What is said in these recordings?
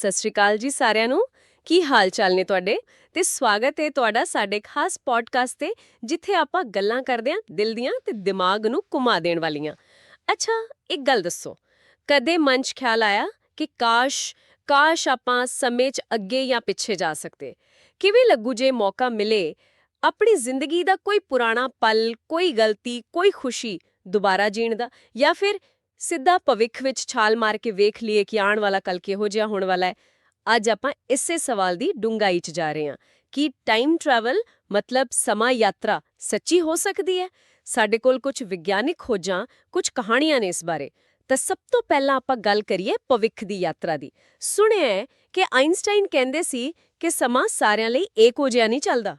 ਸਤਿ ਸ਼੍ਰੀ ਅਕਾਲ ਜੀ ਸਾਰਿਆਂ ਨੂੰ। ਕੀ ਹਾਲ ਚਾਲ ਨੇ ਤੁਹਾਡੇ? ਤੇ ਸਵਾਗਤ ਹੈ ਤੁਹਾਡਾ ਸਾਡੇ ਖਾਸ ਪੋਡਕਾਸਟ ਤੇ, ਜਿੱਥੇ ਆਪਾਂ ਗੱਲਾਂ ਕਰਦੇ ਹਾਂ ਦਿਲ ਦੀਆਂ ਤੇ ਦਿਮਾਗ ਨੂੰ ਘੁਮਾ ਦੇਣ ਵਾਲੀਆਂ। ਅੱਛਾ, ਇੱਕ ਗੱਲ ਦੱਸੋ। ਕਦੇ ਮਨ 'ਚ ਖਿਆਲ ਆਇਆ ਕਿ ਕਾਸ਼ ਕਾਸ਼ ਆਪਾਂ ਸਮੇਂ 'ਚ ਅੱਗੇ ਜਾਂ ਪਿੱਛੇ ਜਾ ਸਕਦੇ? ਕਿਵੇਂ ਲੱਗੂ ਜੇ ਮੌਕਾ ਮਿਲੇ, ਆਪਣੀ ਜ਼ਿੰਦਗੀ ਦਾ ਕੋਈ ਪੁਰਾਣਾ ਪਲ, ਕੋਈ ਗਲਤੀ, ਕੋਈ ਖੁਸ਼ੀ ਦੁਬਾਰਾ ਜੀਣ ਦਾ ਜਾਂ ਫਿਰ ਸਿੱਧਾ ਭਵਿੱਖ ਵਿੱਚ ਛਾਲ ਮਾਰ ਕੇ ਵੇਖ ਲਈਏ ਕਿ ਆਉਣ ਵਾਲਾ ਕੱਲ ਕਿਹੋ ਜਿਹਾ ਹੋਣ ਵਾਲਾ ਹੈ। ਅੱਜ ਆਪਾਂ ਇਸੇ ਸਵਾਲ ਦੀ ਡੂੰਘਾਈ 'ਚ ਜਾ ਰਹੇ ਹਾਂ ਕਿ ਟਾਈਮ ਟਰੈਵਲ ਮਤਲਬ ਸਮਾਂ ਯਾਤਰਾ ਸੱਚੀ ਹੋ ਸਕਦੀ ਹੈ? ਸਾਡੇ ਕੋਲ ਕੁਝ ਵਿਗਿਆਨਿਕ ਖੋਜਾਂ, ਕੁਝ ਕਹਾਣੀਆਂ ਨੇ ਇਸ ਬਾਰੇ। ਤਾਂ ਸਭ ਤੋਂ ਪਹਿਲਾਂ ਆਪਾਂ ਗੱਲ ਕਰੀਏ ਭਵਿੱਖ ਦੀ ਯਾਤਰਾ ਦੀ। ਸੁਣਿਆ ਹੈ ਕਿ ਆਇਨਸਟਾਈਨ ਕਹਿੰਦੇ ਸੀ ਕਿ ਸਮਾਂ ਸਾਰਿਆਂ ਲਈ ਇੱਕੋ ਜਿਹਾ ਨਹੀਂ ਚੱਲਦਾ।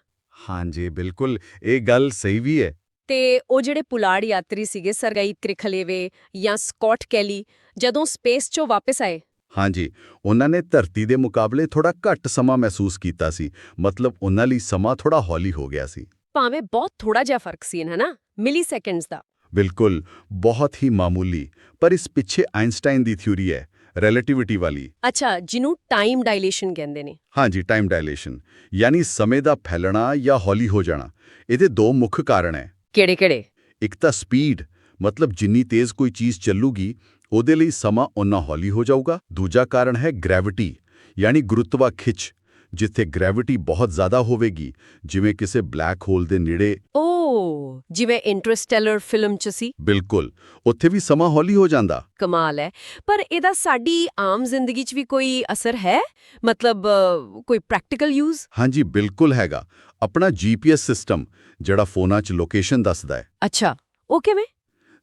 ਹਾਂਜੀ, ਬਿਲਕੁਲ। ਇਹ ਗੱਲ ਸਹੀ ਵੀ ਹੈ। ਤੇ ਉਹ ਜਿਹੜੇ ਪੁਲਾੜ ਯਾਤਰੀ ਸੀਗੇ ਸਰਗਈ ਕ੍ਰਿਖਲੇਵੇ ਜਾਂ ਸਕਾਟ ਕੈਲੀ ਜਦੋਂ ਸਪੇਸ 'ਚੋਂ ਵਾਪਸ ਆਏ? ਹਾਂਜੀ ਉਹਨਾਂ ਨੇ ਧਰਤੀ ਦੇ ਮੁਕਾਬਲੇ ਥੋੜਾ ਘੱਟ ਸਮਾਂ ਮਹਿਸੂਸ ਕੀਤਾ ਸੀ ਮਤਲਬ ਉਹਨਾਂ ਲਈ ਸਮਾਂ ਥੋੜਾ ਹੌਲੀ ਹੋ ਗਿਆ ਸੀ। ਭਾਵੇਂ ਬਹੁਤ ਥੋੜਾ ਜਿਹਾ ਫ਼ਰਕ ਸੀ ਹਨਾ ਮਿਲੀ ਸੈਕਿੰਡਸ ਦਾ। ਬਿਲਕੁਲ ਬਹੁਤ ਹੀ ਮਾਮੂਲੀ ਪਰ ਇਸ ਪਿੱਛੇ ਆਇਨਸਟਾਈਨ ਦੀ ਥਿਊਰੀ ਹੈ ਰਿਲੇਟਿਵਿਟੀ ਵਾਲੀ। ਅੱਛਾ ਜਿਹਨੂੰ ਟਾਈਮ ਡਾਇਲੇਸ਼ਨ ਕਹਿੰਦੇ ਨੇ। ਹਾਂਜੀ ਟਾਈਮ ਡਾਇਲੇਸ਼ਨ ਯਾਨੀ ਸਮੇਂ ਦਾ ਫੈਲਣਾ ਜਾਂ ਹੌਲੀ ਹੋ ਜਾਣਾ ਇਹਦੇ ਦੋ ਮੁੱਖ ਕਾਰਨ ਹੈ। ਕਿਹੜੇ ਕਿਹੜੇ? ਇੱਕ ਤਾਂ ਸਪੀਡ ਮਤਲਬ ਜਿੰਨੀ ਤੇਜ਼ ਕੋਈ ਚੀਜ਼ ਚੱਲੂਗੀ ਉਹਦੇ ਲਈ ਸਮਾਂ ਉਨਾ ਹੌਲੀ ਹੋ ਜਾਊਗਾ। ਦੂਜਾ ਕਾਰਨ ਹੈ ਗ੍ਰੈਵਿਟੀ ਯਾਨੀ ਗੁਰੂਤਵਾ ਖਿੱਚ ਜਿੱਥੇ ਗ੍ਰੈਵਿਟੀ ਬਹੁਤ ਜ਼ਿਆਦਾ ਹੋਵੇਗੀ ਜਿਵੇਂ ਕਿਸੇ ਬਲੈਕ ਹੋਲ ਦੇ ਨੇੜੇ। ਓ ਜਿਵੇਂ ਇੰਟਰਸਟੈਲਰ ਫਿਲਮ 'ਚ ਸੀ। ਬਿਲਕੁਲ ਉੱਥੇ ਵੀ ਸਮਾਂ ਹੌਲੀ ਹੋ ਜਾਂਦਾ। ਕਮਾਲ ਹੈ। ਪਰ ਇਹਦਾ ਸਾਡੀ ਆਮ ਜ਼ਿੰਦਗੀ 'ਚ ਵੀ ਕੋਈ ਅਸਰ ਹੈ? ਮਤਲਬ ਅ, ਕੋਈ ਪ੍ਰੈਕਟੀਕਲ ਯੂਜ਼ ਹਾਂਜੀ ਬਿਲਕੁਲ ਹੈਗਾ। ਆਪਣਾ ਜੀਪੀਐਸ ਸਿਸਟਮ ਜਿਹੜਾ ਫੋਨਾਂ 'ਚ ਲੋਕੇਸ਼ਨ ਦੱਸਦਾ ਹੈ। ਅੱਛਾ ਉਹ ਕਿਵੇਂ?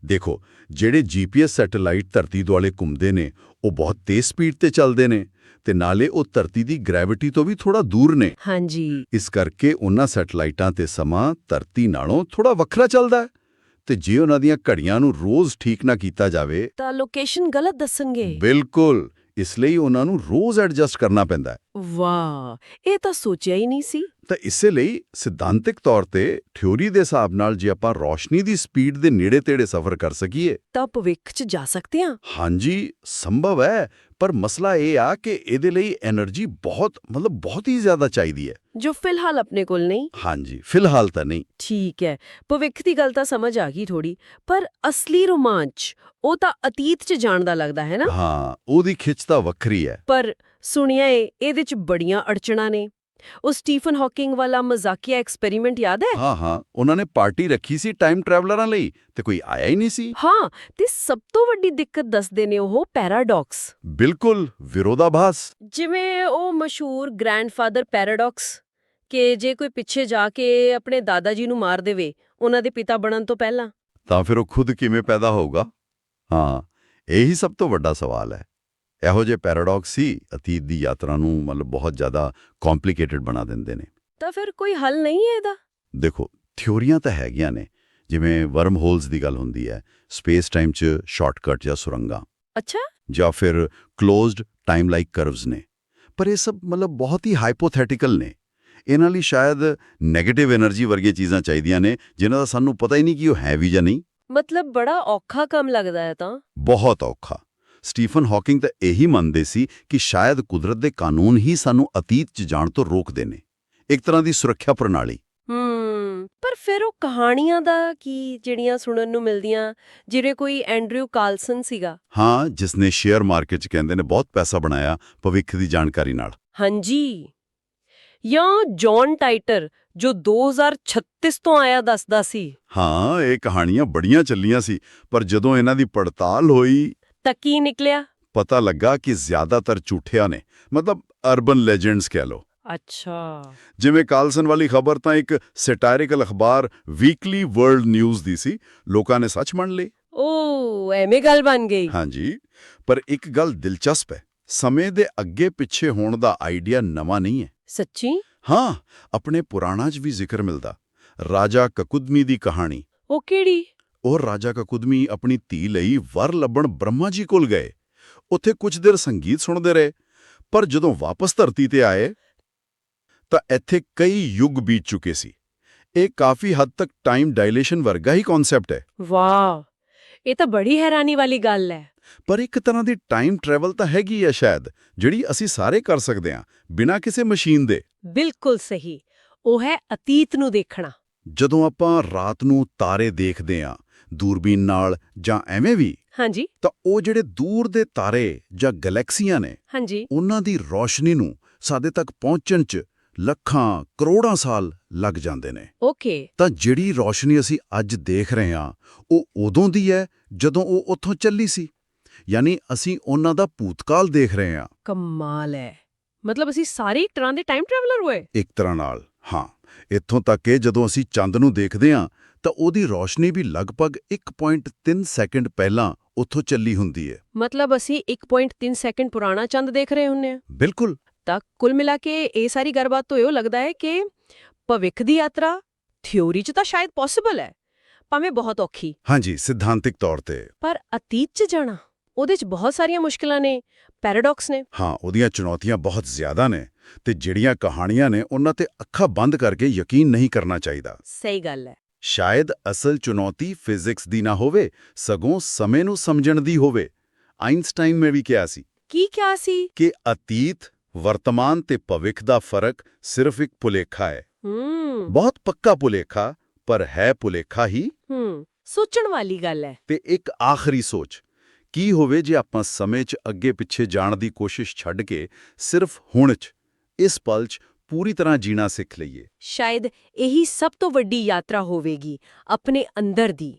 ਦੇਖੋ ਜਿਹੜੇ ਜੀਪੀਐਸ ਸੈਟੇਲਾਈਟ ਧਰਤੀ ਦੁਆਲੇ ਘੁੰਮਦੇ ਨੇ ਉਹ ਬਹੁਤ ਤੇਜ਼ ਸਪੀਡ ਤੇ ਚੱਲਦੇ ਨੇ ਤੇ ਨਾਲੇ ਉਹ ਧਰਤੀ ਦੀ ਗ੍ਰੈਵਿਟੀ ਤੋਂ ਵੀ ਥੋੜਾ ਦੂਰ ਨੇ। ਹਾਂਜੀ। ਇਸ ਕਰਕੇ ਉਹਨਾਂ ਸੈਟੇਲਾਈਟਾਂ ਤੇ ਸਮਾਂ ਧਰਤੀ ਨਾਲੋਂ ਥੋੜਾ ਵੱਖਰਾ ਚੱਲਦਾ ਹੈ ਤੇ ਜੇ ਉਹਨਾਂ ਦੀਆਂ ਘੜੀਆਂ ਨੂੰ ਰੋਜ਼ ਠੀਕ ਨਾ ਕੀਤਾ ਜਾਵੇ ਤਾਂ ਲੋਕੇਸ਼ਨ ਗਲਤ ਦੱਸਣਗੇ। ਬਿਲਕੁਲ ਇਸ ਲਈ ਉਹਨਾਂ ਨੂੰ ਰੋਜ਼ ਐਡਜਸਟ ਕਰਨਾ ਪੈਂਦਾ ਹੈ। ਵਾਹ ਇਹ ਤਾਂ ਸੋਚਿਆ ਹੀ ਨਹੀਂ ਸੀ। ਤਾਂ ਇਸੇ ਲਈ ਸਿਧਾਂਤਿਕ ਤੌਰ ਤੇ ਥਿਉਰੀ ਦੇ ਹਿਸਾਬ ਨਾਲ ਜੇ ਆਪਾਂ ਰੋਸ਼ਨੀ ਦੀ ਸਪੀਡ ਦੇ ਨੇੜੇ-ਤੇੜੇ ਸਫ਼ਰ ਕਰ ਸਕੀਏ। ਤਾਂ ਭਵਿੱਖ 'ਚ ਜਾ ਸਕਦੇ ਹਾਂ। ਹਾਂਜੀ ਸੰਭਵ ਹੈ ਪਰ ਮਸਲਾ ਇਹ ਆ ਕਿ ਇਹਦੇ ਲਈ એનર્ਜੀ ਬਹੁਤ ਮਤਲਬ ਬਹੁਤ ਹੀ ਜ਼ਿਆਦਾ ਚਾਹੀਦੀ ਹੈ। ਜੋ ਫਿਲਹਾਲ ਆਪਣੇ ਕੋਲ ਨਹੀਂ। ਹਾਂਜੀ ਫਿਲਹਾਲ ਤਾਂ ਨਹੀਂ। ਠੀਕ ਹੈ ਭਵਿੱਖ ਦੀ ਗੱਲ ਤਾਂ ਸਮਝ ਆ ਗਈ ਥੋੜੀ ਪਰ ਅਸਲੀ ਰੋਮਾਂਚ ਉਹ ਤਾਂ ਅਤੀਤ 'ਚ ਜਾਣ ਦਾ ਲੱਗਦਾ ਹੈ ਨਾ। ਹਾਂ ਉਹਦੀ ਖਿੱਚ ਤਾਂ ਵੱਖਰੀ ਹੈ। ਪਰ ਸੁਣਿਆ ਏ ਇਹਦੇ 'ਚ ਬੜੀਆਂ ਅੜਚਣਾਂ ਨੇ। ਉਹ ਸਟੀਫਨ ਹਾਕਿੰਗ ਵਾਲਾ ਮਜ਼ਾਕੀਆ ਐਕਸਪੈਰੀਮੈਂਟ ਯਾਦ ਹੈ? ਹਾਂ ਹਾਂ ਉਹਨਾਂ ਨੇ ਪਾਰਟੀ ਰੱਖੀ ਸੀ ਟਾਈਮ ਟਰੈਵਲਰਾਂ ਲਈ ਤੇ ਕੋਈ ਆਇਆ ਹੀ ਨਹੀਂ ਸੀ। ਹਾਂ ਤੇ ਸਭ ਤੋਂ ਵੱਡੀ ਦਿੱਕਤ ਦੱਸਦੇ ਨੇ ਉਹ ਪੈਰਾਡੌਕਸ। ਬਿਲਕੁਲ ਵਿਰੋਧਾਭਾਸ। ਜਿਵੇਂ ਉਹ ਮਸ਼ਹੂਰ ਗ੍ਰੈਂਡਫਾਦਰ ਪੈਰਾਡੌਕਸ ਕਿ ਜੇ ਕੋਈ ਪਿੱਛੇ ਜਾ ਕੇ ਆਪਣੇ ਦਾਦਾ ਜੀ ਨੂੰ ਮਾਰ ਦੇਵੇ ਉਹਨਾਂ ਦੇ ਪਿਤਾ ਬਣਨ ਤੋਂ ਪਹਿਲਾਂ। ਤਾਂ ਫਿਰ ਉਹ ਖੁਦ ਕਿਵੇਂ ਪੈਦਾ ਹੋਊਗਾ? ਹਾਂ ਇਹੀ ਸਭ ਤੋਂ ਵੱਡਾ ਸਵਾਲ ਹੈ। ਇਹੋ ਜਿਹੇ ਪੈਰਾਡੌਕਸ ਸੀ ਅਤੀਤ ਦੀ ਯਾਤਰਾ ਨੂੰ ਮਤਲਬ ਬਹੁਤ ਜ਼ਿਆਦਾ ਕੰਪਲਿਕੇਟਿਡ ਬਣਾ ਦਿੰਦੇ ਨੇ। ਤਾਂ ਫਿਰ ਕੋਈ ਹੱਲ ਨਹੀਂ ਹੈ ਇਹਦਾ? ਦੇਖੋ ਥਿਉਰੀਆਂ ਤਾਂ ਹੈਗੀਆਂ ਨੇ ਜਿਵੇਂ ਵਰਮ ਹੋਲਸ ਦੀ ਗੱਲ ਹੁੰਦੀ ਹੈ ਸਪੇਸ ਟਾਈਮ 'ਚ ਸ਼ਾਰਟਕਟ ਜਾਂ ਸੁਰੰਗਾਂ। ਅੱਛਾ। ਜਾਂ ਫਿਰ ক্লোਜ਼ਡ ਟਾਈਮ ਲਾਈਕ ਕਰਵਸ ਨੇ। ਪਰ ਇਹ ਸਭ ਮਤਲਬ ਬਹੁਤ ਹੀ ਹਾਈਪੋਥੈਟੀਕਲ ਨੇ। ਇਹਨਾਂ ਲਈ ਸ਼ਾਇਦ ਨੈਗੇਟਿਵ એનર્ਜੀ ਵਰਗੀਆਂ ਚੀਜ਼ਾਂ ਚਾਹੀਦੀਆਂ ਨੇ ਜਿਨ੍ਹਾਂ ਦਾ ਸਾਨੂੰ ਪਤਾ ਹੀ ਨਹੀਂ ਕਿ ਉਹ ਹੈ ਵੀ ਜਾਂ ਨਹੀਂ। ਮਤਲਬ ਬੜਾ ਔਖਾ ਕੰਮ ਲੱਗਦਾ ਹੈ ਤਾਂ। ਬਹੁਤ ਔਖਾ। ਸਟੀਫਨ ਹਾਕਿੰਗ ਤਾਂ ਇਹੀ ਮੰਨਦੇ ਸੀ ਕਿ ਸ਼ਾਇਦ ਕੁਦਰਤ ਦੇ ਕਾਨੂੰਨ ਹੀ ਸਾਨੂੰ ਅਤੀਤ 'ਚ ਜਾਣ ਤੋਂ ਰੋਕਦੇ ਨੇ। ਇੱਕ ਤਰ੍ਹਾਂ ਦੀ ਸੁਰੱਖਿਆ ਪ੍ਰਣਾਲੀ। ਪਰ ਫਿਰ ਉਹ ਕਹਾਣੀਆਂ ਦਾ ਕੀ ਜਿਹੜੀਆਂ ਸੁਣਨ ਨੂੰ ਮਿਲਦੀਆਂ ਜਿਵੇਂ ਕੋਈ ਐਂਡਰਿਊ ਕਾਲਸਨ ਸੀਗਾ? ਹਾਂ ਜਿਸ ਨੇ ਸ਼ੇਅਰ ਮਾਰਕੀਟ 'ਚ ਕਹਿੰਦੇ ਨੇ ਬਹੁਤ ਪੈਸਾ ਬਣਾਇਆ ਭਵਿੱਖ ਦੀ ਜਾਣਕਾਰੀ ਨਾਲ। ਹਾਂਜੀ। ਜਾਂ ਜੌਨ ਟਾਈਟਰ ਜੋ 2036 ਤੋਂ ਆਇਆ ਦੱਸਦਾ ਸੀ। ਹਾਂ ਇਹ ਕਹਾਣੀਆਂ ਬੜੀਆਂ ਚੱਲੀਆਂ ਸੀ ਪਰ ਜਦੋਂ ਇਹਨਾਂ ਦੀ ਪੜਤਾਲ ਹੋਈ ਤਾਂ ਕੀ ਨਿਕਲਿਆ? ਪਤਾ ਲੱਗਾ ਕਿ ਜ਼ਿਆਦਾਤਰ ਝੂਠਿਆਂ ਨੇ ਮਤਲਬ ਅਰਬਨ ਲੈਜੈਂਡਸ ਕਹਿ ਲੋ ਅੱਛਾ। ਜਿਵੇਂ ਕਾਲਸਨ ਵਾਲੀ ਖਬਰ ਤਾਂ ਇੱਕ ਸੈਟਾਇਰਿਕਲ ਅਖਬਾਰ ਵੀਕਲੀ ਵਰਲਡ ਨਿਊਜ਼ ਦੀ ਸੀ ਲੋਕਾਂ ਨੇ ਸੱਚ ਮੰਨ ਲਈ ਓ ਐਵੇਂ ਗੱਲ ਬਣ ਗਈ। ਹਾਂਜੀ ਪਰ ਇੱਕ ਗੱਲ ਦਿਲਚਸਪ ਹੈ ਸਮੇਂ ਦੇ ਅੱਗੇ ਪਿੱਛੇ ਹੋਣ ਦਾ ਆਈਡੀਆ ਨਵਾਂ ਨਹੀਂ ਹੈ। ਸੱਚੀ? ਹਾਂ ਆਪਣੇ ਪੁਰਾਣਾਂ 'ਚ ਵੀ ਜ਼ਿਕਰ ਮਿਲਦਾ ਰਾਜਾ ਕਕੁਦਮੀ ਦੀ ਕਹਾਣੀ। ਉਹ ਕਿਹੜੀ? ਉਹ ਰਾਜਾ ਕਕੁਦਮੀ ਆਪਣੀ ਧੀ ਲਈ ਵਰ ਲੱਭਣ ਬ੍ਰਹਮਾ ਜੀ ਕੋਲ ਗਏ। ਉੱਥੇ ਕੁਝ ਦੇਰ ਸੰਗੀਤ ਸੁਣਦੇ ਰਹੇ ਪਰ ਜਦੋਂ ਵਾਪਸ ਧਰਤੀ ਤੇ ਆਏ ਤਾਂ ਇੱਥੇ ਕਈ ਯੁੱਗ ਬੀਤ ਚੁੱਕੇ ਸੀ। ਇਹ ਕਾਫੀ ਹੱਦ ਤੱਕ ਟਾਈਮ ਡਾਇਲੇਸ਼ਨ ਵਰਗਾ ਹੀ ਕਨਸੈਪਟ ਹੈ। ਵਾਹ! ਇਹ ਤਾਂ ਬੜੀ ਹੈਰਾਨੀ ਵਾਲੀ ਗੱਲ ਹੈ। ਪਰ ਇੱਕ ਤਰ੍ਹਾਂ ਦੀ ਟਾਈਮ ਟਰੈਵਲ ਤਾਂ ਹੈਗੀ ਆ ਸ਼ਾਇਦ ਜਿਹੜੀ ਅਸੀਂ ਸਾਰੇ ਕਰ ਸਕਦੇ ਹਾਂ ਬਿਨਾਂ ਕਿਸੇ ਮਸ਼ੀਨ ਦੇ। ਬਿਲਕੁਲ ਸਹੀ। ਉਹ ਹੈ ਅਤੀਤ ਨੂੰ ਦੇਖਣਾ। ਜਦੋਂ ਆਪਾਂ ਰਾਤ ਨੂੰ ਤਾਰੇ ਦੇਖਦੇ ਹਾਂ ਦੂਰਬੀਨ ਨਾਲ ਜਾਂ ਐਵੇਂ ਵੀ ਹਾਂਜੀ। ਤਾਂ ਉਹ ਜਿਹੜੇ ਦੂਰ ਦੇ ਤਾਰੇ ਜਾਂ ਗੈਲੈਕਸੀਆਂ ਨੇ ਹਾਂਜੀ। ਉਹਨਾਂ ਦੀ ਰੌਸ਼ਨੀ ਨੂੰ ਸਾਡੇ ਤੱਕ ਪਹੁੰਚਣ 'ਚ ਲੱਖਾਂ ਕਰੋੜਾਂ ਸਾਲ ਲੱਗ ਜਾਂਦੇ ਨੇ। ਓਕੇ। ਤਾਂ ਜਿਹੜੀ ਰੌਸ਼ਨੀ ਅਸੀਂ ਅੱਜ ਦੇਖ ਰਹੇ ਹਾਂ ਉਹ ਉਦੋਂ ਦੀ ਹੈ ਜਦੋਂ ਉਹ ਉੱਥੋਂ ਚੱਲੀ ਸੀ। ਯਾਨੀ ਅਸੀਂ ਉਹਨਾਂ ਦਾ ਭੂਤਕਾਲ ਦੇਖ ਰਹੇ ਹਾਂ। ਕਮਾਲ ਹੈ। ਮਤਲਬ ਅਸੀਂ ਸਾਰੇ ਇੱਕ ਤਰ੍ਹਾਂ ਦੇ ਟਾਈਮ ਟਰੈਵਲਰ ਹੋਏ। ਇੱਕ ਤਰ੍ਹਾਂ ਨਾਲ ਹਾਂ। ਇੱਥੋਂ ਤੱਕ ਕਿ ਜਦੋਂ ਅਸੀਂ ਚੰਦ ਨੂੰ ਦੇਖਦੇ ਹਾਂ ਤਾਂ ਉਹਦੀ ਰੌਸ਼ਨੀ ਵੀ ਲਗਭਗ 1.3 ਸੈਕਿੰਡ ਪਹਿਲਾਂ ਉੱਥੋਂ ਚੱਲੀ ਹੁੰਦੀ ਹੈ। ਮਤਲਬ ਅਸੀਂ 1.3 ਸੈਕਿੰਡ ਪੁਰਾਣਾ ਚੰਦ ਦੇਖ ਰਹੇ ਹੁੰਨੇ ਆ ਬਿਲਕੁਲ। ਤਾਂ ਕੁੱਲ ਮਿਲਾ ਕੇ ਇਹ ਸਾਰੀ ਗੱਲਬਾਤ ਤੋਂ ਇਹੋ ਲੱਗਦਾ ਹੈ ਕਿ ਭਵਿੱਖ ਦੀ ਯਾਤਰਾ ਥਿਉਰੀ 'ਚ ਤਾਂ ਸ਼ਾਇਦ ਪੋਸੀਬਲ ਹੈ ਭਾਵੇਂ ਬਹੁਤ ਔਖੀ। ਹਾਂਜੀ ਸਿਧਾਂਤਿਕ ਤੌਰ ਤੇ। ਪਰ ਅਤੀਤ 'ਚ ਜਾਣਾ ਉਹਦੇ 'ਚ ਬਹੁਤ ਸਾਰੀਆਂ ਮੁਸ਼ਕਲਾਂ ਨੇ ਪੈਰਾਡੌਕਸ ਨੇ। ਹਾਂ ਉਹਦੀਆਂ ਚੁਣੌਤੀਆਂ ਬਹੁਤ ਜ਼ਿਆਦਾ ਨੇ। ਤੇ ਜਿਹੜੀਆਂ ਕਹਾਣੀਆਂ ਨੇ ਉਹਨਾਂ ਤੇ ਅੱਖਾਂ ਬੰਦ ਕਰਕੇ ਯਕੀਨ ਨਹੀਂ ਕਰਨਾ ਚਾਹੀਦਾ। ਸਹੀ ਗੱਲ ਹੈ। ਸ਼ਾਇਦ ਅਸਲ ਚੁਣੌਤੀ ਫਿਜ਼ਿਕਸ ਦੀ ਨਾ ਹੋਵੇ ਸਗੋਂ ਸਮੇਂ ਨੂੰ ਸਮਝਣ ਦੀ ਹੋਵੇ। ਆਇਨਸਟਾਈਨ ਨੇ ਵੀ ਕਿਹਾ ਸੀ ਕੀ ਕਿਹਾ ਸੀ? ਕਿ ਅਤੀਤ ਵਰਤਮਾਨ ਤੇ ਭਵਿੱਖ ਦਾ ਫ਼ਰਕ ਸਿਰਫ ਇੱਕ ਭੁਲੇਖਾ ਹੈ। ਹੂੰ। ਬਹੁਤ ਪੱਕਾ ਭੁਲੇਖਾ ਪਰ ਹੈ ਭੁਲੇਖਾ ਹੀ। ਹੂੰ ਸੋਚਣ ਵਾਲੀ ਗੱਲ ਹੈ। ਤੇ ਇੱਕ ਆਖਰੀ ਸੋਚ ਕੀ ਹੋਵੇ ਜੇ ਆਪਾਂ ਸਮੇਂ 'ਚ ਅੱਗੇ ਪਿੱਛੇ ਜਾਣ ਦੀ ਕੋਸ਼ਿਸ਼ ਛੱਡ ਕੇ ਸਿਰਫ ਹੁਣ 'ਚ ਇਸ ਪਲ 'ਚ ਪੂਰੀ ਤਰ੍ਹਾਂ ਜੀਣਾ ਸਿੱਖ ਲਈਏ। ਸ਼ਾਇਦ ਇਹੀ ਸਭ ਤੋਂ ਵੱਡੀ ਯਾਤਰਾ ਹੋਵੇਗੀ, ਆਪਣੇ ਅੰਦਰ ਦੀ।